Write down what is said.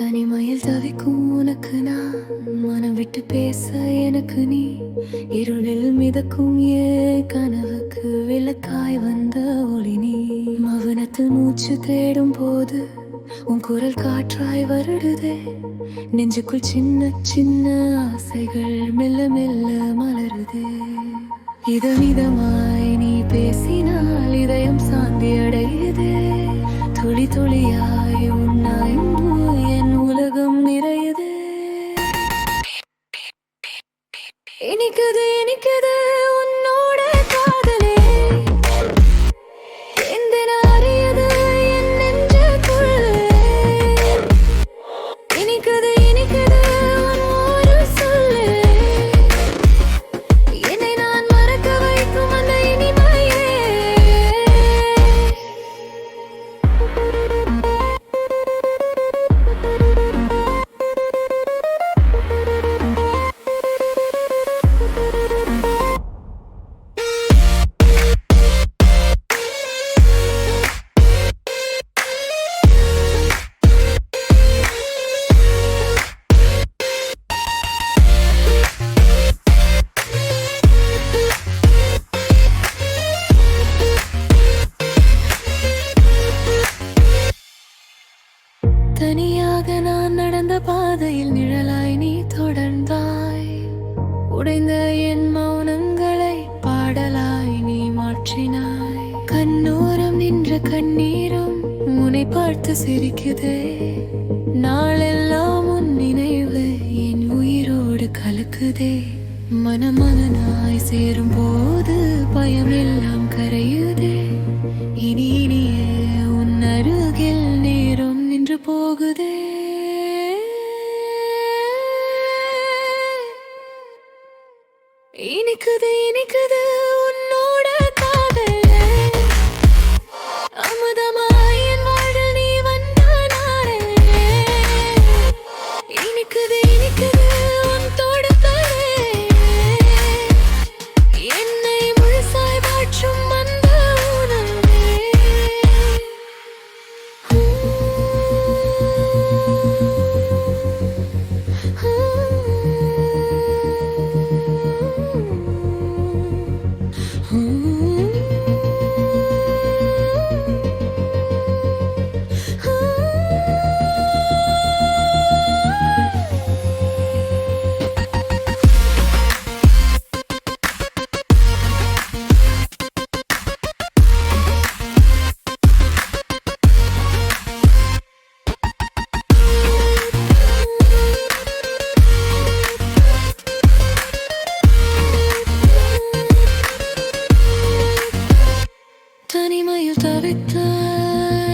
தனிமையில் தவிக்கும் உனக்கு நான்? மனம் விட்டு பேச எனக்கு நீ? இருளில் மிதக்கும் ஏ கனவுக்கு விளக்காய் வந்த ஒளி நீ? மவனத்தில் மூச்சு தேடும் போது உன் குரல் காற்றாய் வருடுதே. நெஞ்சுக்குள் சின்ன சின்ன ஆசைகள் மெல்ல மெல்ல மலருதே. இதமிதமாய் நீ பேசினால் இதயம் சாந்தி அடையுதே துளி துளியாய் உன்னாயும் இனிக்குது இனிக்குது. தனியாக நான் நடந்த பாதையில் நிழலாய் நீ தொடர்ந்தாய். உடைந்த என் மௌனங்களை பாடலாய் நீ மாற்றினாய். கண்ணோரம் நின்ற கண்ணீரும் உன்னை பார்த்து சிரிக்குதே. நாளெல்லாம் உன் நினைவு என் உயிரோடு கலக்குதே. மனமகனாய் சேரும் போது பயம் எல்லாம் கரையுதே. இனி இனியே இனிக்குது இனிக்குது aiutare te